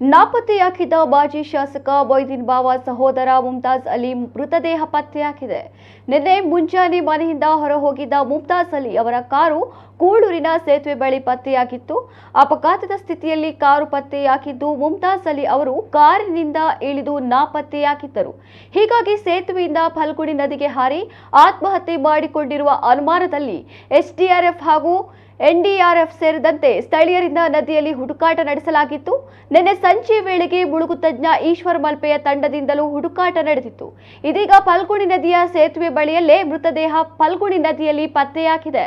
ನಾಪತ್ತೆಯಾಗಿದ್ದ ಮಾಜಿ ಶಾಸಕ ಮೊಯ್ದೀನ್ ಬಾವಾ ಸಹೋದರ ಮುಮ್ತಾಜ್ ಅಲಿ ಮೃತದೇಹ ಪತ್ತೆಯಾಗಿದೆ ನಿನ್ನೆ ಮುಂಜಾನೆ ಮನೆಯಿಂದ ಹೊರಹೋಗಿದ್ದ ಮುಮ್ತಾಜ್ ಅಲಿ ಅವರ ಕಾರು ಕೂಳೂರಿನ ಸೇತುವೆ ಬಳಿ ಪತ್ತೆಯಾಗಿತ್ತು. ಅಪಘಾತದ ಸ್ಥಿತಿಯಲ್ಲಿ ಕಾರು ಪತ್ತೆಯಾಗಿದ್ದು ಮುಮ್ತಾಜ್ ಅಲಿ ಅವರು ಕಾರಿನಿಂದ ಇಳಿದು ನಾಪತ್ತೆಯಾಗಿದ್ದರು ಹೀಗಾಗಿ ಸೇತುವೆಯಿಂದ ಫಲ್ಗುಣಿ ನದಿಗೆ ಹಾರಿ ಆತ್ಮಹತ್ಯೆ ಮಾಡಿಕೊಂಡಿರುವ ಅನುಮಾನದಲ್ಲಿ ಎಸ್ಡಿಆರ್ಎಫ್ ಹಾಗೂ ಎನ್ಡಿಆರ್ಎಫ್ ಸೇರಿದಂತೆ ಸ್ಥಳೀಯರಿಂದ ನದಿಯಲ್ಲಿ ಹುಡುಕಾಟ ನಡೆಸಲಾಗಿತ್ತು ನಿನ್ನೆ ಸಂಜೆ ವೇಳೆಗೆ ಮುಳುಗು ತಜ್ಞ ಈಶ್ವರ್ ಮಲ್ಪೆಯ ತಂಡದಿಂದಲೂ ಹುಡುಕಾಟ ನಡೆದಿತ್ತು ಇದೀಗ ಪಲ್ಗುಣಿ ನದಿಯ ಸೇತುವೆ ಬಳಿಯಲ್ಲೇ ಮೃತದೇಹ ಪಲ್ಗುಣಿ ನದಿಯಲ್ಲಿ ಪತ್ತೆಯಾಗಿದೆ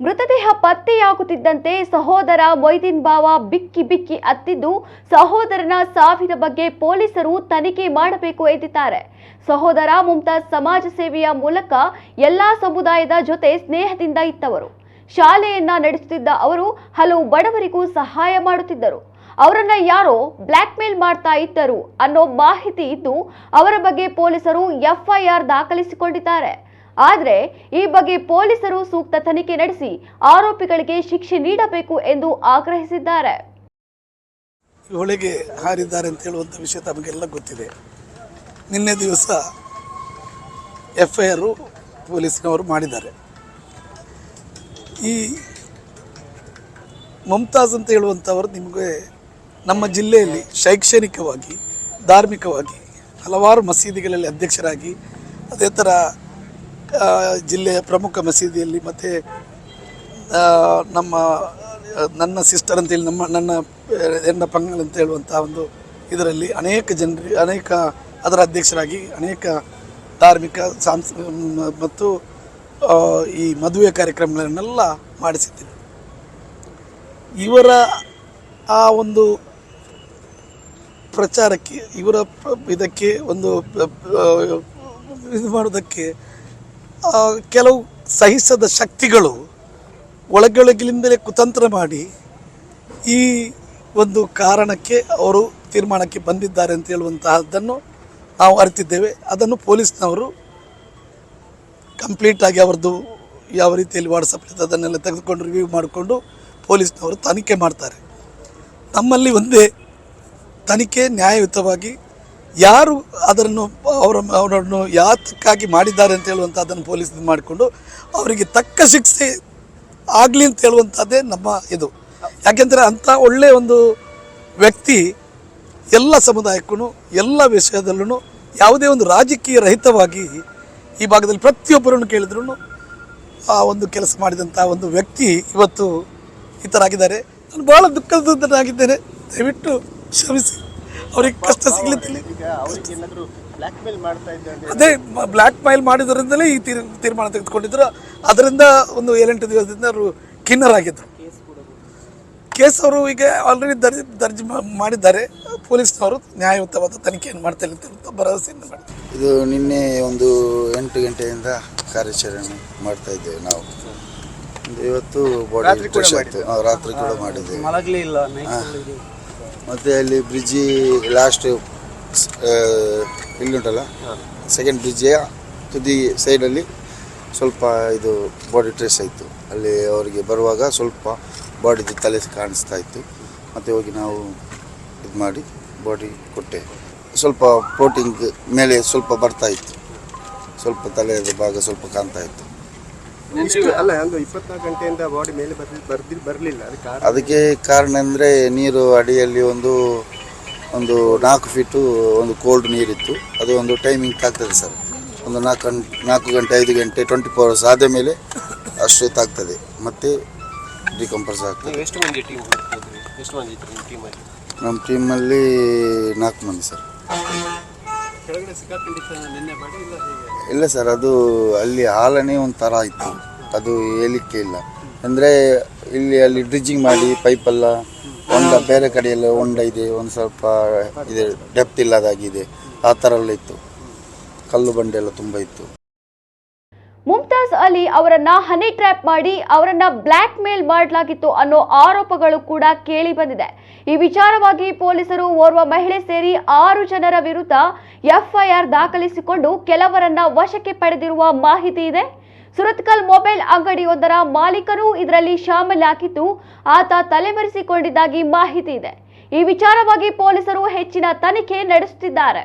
ಮೃತದೇಹ ಪತ್ತೆಯಾಗುತ್ತಿದ್ದಂತೆ ಸಹೋದರ ಮೊಯ್ದಿನ್ ಬಾವ ಬಿಕ್ಕಿ ಬಿಕ್ಕಿ ಅತ್ತಿದ್ದು, ಸಹೋದರನ ಸಾವಿನ ಬಗ್ಗೆ ಪೊಲೀಸರು ತನಿಖೆ ಮಾಡಬೇಕು ಎಂದಿದ್ದಾರೆ. ಸಹೋದರ ಮುಮ್ತಾಜ್ ಸಮಾಜ ಸೇವೆಯ ಮೂಲಕ ಎಲ್ಲಾ ಸಮುದಾಯದ ಜೊತೆ ಸ್ನೇಹದಿಂದ ಇತ್ತವರು ಶಾಲೆಯನ್ನ ನಡೆಸುತ್ತಿದ್ದ ಅವರು ಹಲವು ಬಡವರಿಗೂ ಸಹಾಯ ಮಾಡುತ್ತಿದ್ದರು. ಅವರನ್ನ ಯಾರೋ ಬ್ಲ್ಯಾಕ್ ಮೇಲ್ ಮಾಡ್ತಾ ಇದ್ದರು ಅನ್ನೋ ಮಾಹಿತಿ ಇದ್ದು, ಅವರ ಬಗ್ಗೆ ಪೊಲೀಸರು ಎಫ್ಐಆರ್ ದಾಖಲಿಸಿಕೊಂಡಿದ್ದಾರೆ. ಆದರೆ ಈ ಬಗ್ಗೆ ಪೊಲೀಸರು ಸೂಕ್ತ ತನಿಖೆ ನಡೆಸಿ ಆರೋಪಿಗಳಿಗೆ ಶಿಕ್ಷೆ ನೀಡಬೇಕು ಎಂದು ಆಗ್ರಹಿಸಿದ್ದಾರೆ. ಒಳಗೆ ಹಾರಿದ್ದಾರೆ ಅಂತ ಹೇಳುವಂಥ ವಿಷಯ ತಮಗೆಲ್ಲ ಗೊತ್ತಿದೆ. ನಿನ್ನೆ ದಿವಸ ಎಫ್ ಐ ಆರು ಪೊಲೀಸ್ನವರು ಮಾಡಿದ್ದಾರೆ. ಈ ಮಮ್ತಾಜ್ ಅಂತ ಹೇಳುವಂಥವರು ನಿಮಗೆ ನಮ್ಮ ಜಿಲ್ಲೆಯಲ್ಲಿ ಶೈಕ್ಷಣಿಕವಾಗಿ, ಧಾರ್ಮಿಕವಾಗಿ ಹಲವಾರು ಮಸೀದಿಗಳಲ್ಲಿ ಅಧ್ಯಕ್ಷರಾಗಿ ಅದೇ ಥರ ಜಿಲ್ಲೆಯ ಪ್ರಮುಖ ಮಸೀದಿಯಲ್ಲಿ ಮತ್ತು ನಮ್ಮ ನನ್ನ ಸಿಸ್ಟರ್ ಅಂತೇಳಿ ನಮ್ಮ, ನನ್ನ ಹೆಣ್ಣ ಪಂಗಲ್ ಅಂತ ಹೇಳುವಂಥ ಒಂದು ಇದರಲ್ಲಿ ಅನೇಕ ಜನರು, ಅನೇಕ ಅದರ ಅಧ್ಯಕ್ಷರಾಗಿ ಅನೇಕ ಧಾರ್ಮಿಕ, ಸಾಂಸ್ ಮತ್ತು ಈ ಮದುವೆ ಕಾರ್ಯಕ್ರಮಗಳನ್ನೆಲ್ಲ ಮಾಡಿಸಿದ್ದೀನಿ ಇವರ ಆ ಒಂದು ಪ್ರಚಾರಕ್ಕೆ, ಇವರ ಇದಕ್ಕೆ ಒಂದು ಇದು ಮಾಡೋದಕ್ಕೆ ಕೆಲವು ಸಹಿಸದ ಶಕ್ತಿಗಳು ಒಳಗೊಳಗಿನಿಂದಲೇ ಕುತಂತ್ರ ಮಾಡಿ ಈ ಒಂದು ಕಾರಣಕ್ಕೆ ಅವರು ತೀರ್ಮಾನಕ್ಕೆ ಬಂದಿದ್ದಾರೆ ಅಂತ ಹೇಳುವಂತಹದ್ದನ್ನು ನಾವು ಅರಿತಿದ್ದೇವೆ. ಅದನ್ನು ಪೊಲೀಸ್ನವರು ಕಂಪ್ಲೀಟಾಗಿ ಅವರದ್ದು ಯಾವ ರೀತಿಯಲ್ಲಿ ವಾಟ್ಸಪ್ ಅದನ್ನೆಲ್ಲ ತೆಗೆದುಕೊಂಡು ರಿವ್ಯೂ ಮಾಡಿಕೊಂಡು ಪೊಲೀಸ್ನವರು ತನಿಖೆ ಮಾಡ್ತಾರೆ. ನಮ್ಮಲ್ಲಿ ಒಂದೇ ತನಿಖೆ ನ್ಯಾಯಯುತವಾಗಿ ಯಾರು ಅದನ್ನು ಅವರ, ಅವರನ್ನು ಯಾತಕ್ಕಾಗಿ ಮಾಡಿದ್ದಾರೆ ಅಂತ ಹೇಳುವಂಥ ಅದನ್ನು ಪೊಲೀಸ್ ಮಾಡಿಕೊಂಡು ಅವರಿಗೆ ತಕ್ಕ ಶಿಕ್ಷೆ ಆಗಲಿ ಅಂತ ಹೇಳುವಂಥದ್ದೇ ನಮ್ಮ ಇದು. ಯಾಕೆಂದರೆ ಅಂಥ ಒಳ್ಳೆಯ ಒಂದು ವ್ಯಕ್ತಿ ಎಲ್ಲ ಸಮುದಾಯಕ್ಕೂ ಎಲ್ಲ ವಿಷಯದಲ್ಲೂ ಯಾವುದೇ ಒಂದು ರಾಜಕೀಯ ರಹಿತವಾಗಿ ಈ ಭಾಗದಲ್ಲಿ ಪ್ರತಿಯೊಬ್ಬರನ್ನು ಕೇಳಿದ್ರು ಆ ಒಂದು ಕೆಲಸ ಮಾಡಿದಂಥ ಒಂದು ವ್ಯಕ್ತಿ ಇವತ್ತು ಈ ಥರ ಆಗಿದ್ದಾರೆ ನಾನು ಭಾಳ ದುಃಖದಾಗಿದ್ದೇನೆ ದಯವಿಟ್ಟು ಕ್ಷಮಿಸಿ. ಅವ್ರಿಗೆ ಕಷ್ಟ ಸಿಗ್ಲಿತ್ತಿಲ್ಲ ಅದೇ ಬ್ಲ್ಯಾಕ್ ಮೇಲ್ ಮಾಡ್ತಾ ಇದ್ದಾರೆ ಅದೇ ಬ್ಲ್ಯಾಕ್ ಮೈಲ್ ಮಾಡಿದ್ರಿಂದಲೇ ಈ ತೀರ್ ತೀರ್ಮಾನ ತೆಗೆದುಕೊಂಡಿದ್ರು. ಅದರಿಂದ ಒಂದು ಏಳೆಂಟು ದಿವಸದಿಂದ ಅವರು ಕಿನ್ನರಾಗಿದ್ದರು ಕೇಸ್ ಅವರು ಈಗ ಆಲ್ರೆಡಿ ದರ್ಜಿ ದರ್ಜಿ ಮಾ- ಮಾಡಿದ್ದಾರೆ. ಪೊಲೀಸ್ನವರು ನ್ಯಾಯಯುತವಾದ ತನಿಖೆಯನ್ನು ಮಾಡ್ತಾರೆ ಅಂತ ಭರವಸೆಯನ್ನು ಮಾಡಿದ್ದಾರೆ ಇದು ನಿನ್ನೆ ಒಂದು ಎಂಟು ಗಂಟೆಯಿಂದ ಕಾರ್ಯಾಚರಣೆ ಮಾಡ್ತಾ ಇದ್ದೇವೆ ನಾವು. ಇವತ್ತು ಬಾಡಿ ರಾತ್ರಿ ಕೂಡ ಮಾಡಿದ್ದೇವೆ. ಮತ್ತೆ ಅಲ್ಲಿ ಬ್ರಿಡ್ಜಿ ಲಾಸ್ಟ್ ಇಲ್ಲುಂಟಲ್ಲ ಸೆಕೆಂಡ್ ಬ್ರಿಡ್ಜಿಯ ತುದಿ ಸೈಡಲ್ಲಿ ಸ್ವಲ್ಪ ಇದು ಬಾಡಿ ಟ್ರೇಸ್ ಆಯಿತು. ಅಲ್ಲಿ ಅವರಿಗೆ ಬರುವಾಗ ಸ್ವಲ್ಪ ಬಾಡಿದು ತಲೆ ಕಾಣಿಸ್ತಾ ಇತ್ತು. ಮತ್ತು ಹೋಗಿ ನಾವು ಇದು ಮಾಡಿ ಬಾಡಿ ಕೊಟ್ಟೆ. ಸ್ವಲ್ಪ ಪ್ರೋಟೀನ್ ಮೇಲೆ ಸ್ವಲ್ಪ ಬರ್ತಾ ಇತ್ತು. ಸ್ವಲ್ಪ ತಲೆಯ ಭಾಗ ಸ್ವಲ್ಪ ಕಾಣ್ತಾ ಇತ್ತು. ಇಷ್ಟು ಅಲ್ಲ ಒಂದು ಇಪ್ಪತ್ನಾಲ್ಕು ಗಂಟೆಯಿಂದ ಬಾಡಿ ಮೇಲೆ ಬರ್ಲಿ ಬರ್ದಿ ಬರಲಿಲ್ಲ ಅದಕ್ಕೆ ಕಾರಣ? ಅದಕ್ಕೆ ಕಾರಣ ಅಂದರೆ ನೀರು ಅಡಿಯಲ್ಲಿ ಒಂದು ಒಂದು ನಾಲ್ಕು ಫೀಟು ಒಂದು ಕೋಲ್ಡ್ ನೀರಿತ್ತು. ಅದು ಒಂದು ಟೈಮಿಂಗ್ ತಾಗ್ತದೆ ಸರ್. ಒಂದು ನಾಲ್ಕು ಗಂಟೆ ನಾಲ್ಕು ಗಂಟೆ ಐದು ಗಂಟೆ ಟ್ವೆಂಟಿ ಫೋರ್ ಅವರ್ಸ್ ಆದ ಮೇಲೆ ಅಷ್ಟು ತಾಗ್ತದೆ. ಮತ್ತೆ ಡಿಕಂಪರ್ಸ್ ಆಗ್ತದೆ. ಎಷ್ಟು ಮಂದಿ ಟೀಮ್ ಹುಡುಕಿದ್ರಿ ಎಷ್ಟು ಮಂದಿ ಇದ್ರು ನಿಮ್ಮ ಟೀಮಲ್ಲಿ ನಮ್ಮ ಟೀಮಲ್ಲಿ ನಾಲ್ಕು ಮಂದಿ ಸರ್. ಇಲ್ಲ ಸರ್, ಅದು ಅಲ್ಲಿ ಹಾಲನೇ ಒಂಥರ ಇತ್ತು ಅದು ಹೇಳಲಿಕ್ಕೆ ಇಲ್ಲ. ಅಂದರೆ ಇಲ್ಲಿ ಅಲ್ಲಿ ಡ್ರಿಜ್ಜಿಂಗ್ ಮಾಡಿ ಪೈಪೆಲ್ಲ ಹೊಂಡ ಬೇರೆ ಕಡೆಯೆಲ್ಲ ಹೊಂಡ ಇದೆ, ಒಂದು ಸ್ವಲ್ಪ ಇದೆ ಡೆಪ್ತ್ ಇಲ್ಲದಾಗಿದೆ. ಆ ಥರ ಎಲ್ಲ ಇತ್ತು. ಕಲ್ಲು ಬಂಡೆ ಎಲ್ಲ ತುಂಬ ಇತ್ತು. ಮುಮ್ತಾಜ್ ಅಲಿ ಅವರನ್ನ ಹನಿ ಟ್ರ್ಯಾಪ್ ಮಾಡಿ ಅವರನ್ನ ಬ್ಲ್ಯಾಕ್ ಮೇಲ್ ಮಾಡಲಾಗಿತ್ತು ಅನ್ನೋ ಆರೋಪಗಳು ಕೂಡ ಕೇಳಿ ಬಂದಿದೆ. ಈ ವಿಚಾರವಾಗಿ ಪೊಲೀಸರು ಓರ್ವ ಮಹಿಳೆ ಸೇರಿ ಆರು ಜನರ ವಿರುದ್ಧ ಎಫ್ಐಆರ್ ದಾಖಲಿಸಿಕೊಂಡು ಕೆಲವರನ್ನ ವಶಕ್ಕೆ ಪಡೆದಿರುವ ಮಾಹಿತಿ ಇದೆ. ಸುರತ್ಕಲ್ ಮೊಬೈಲ್ ಅಂಗಡಿಯೊಂದರ ಮಾಲೀಕರು ಇದರಲ್ಲಿ ಶಾಮೀಲಾಗಿದ್ದು ಆತ ತಲೆಮರೆಸಿಕೊಂಡಿದ್ದಾಗಿ ಮಾಹಿತಿ ಇದೆ. ಈ ವಿಚಾರವಾಗಿ ಪೊಲೀಸರು ಹೆಚ್ಚಿನ ತನಿಖೆ ನಡೆಸುತ್ತಿದ್ದಾರೆ.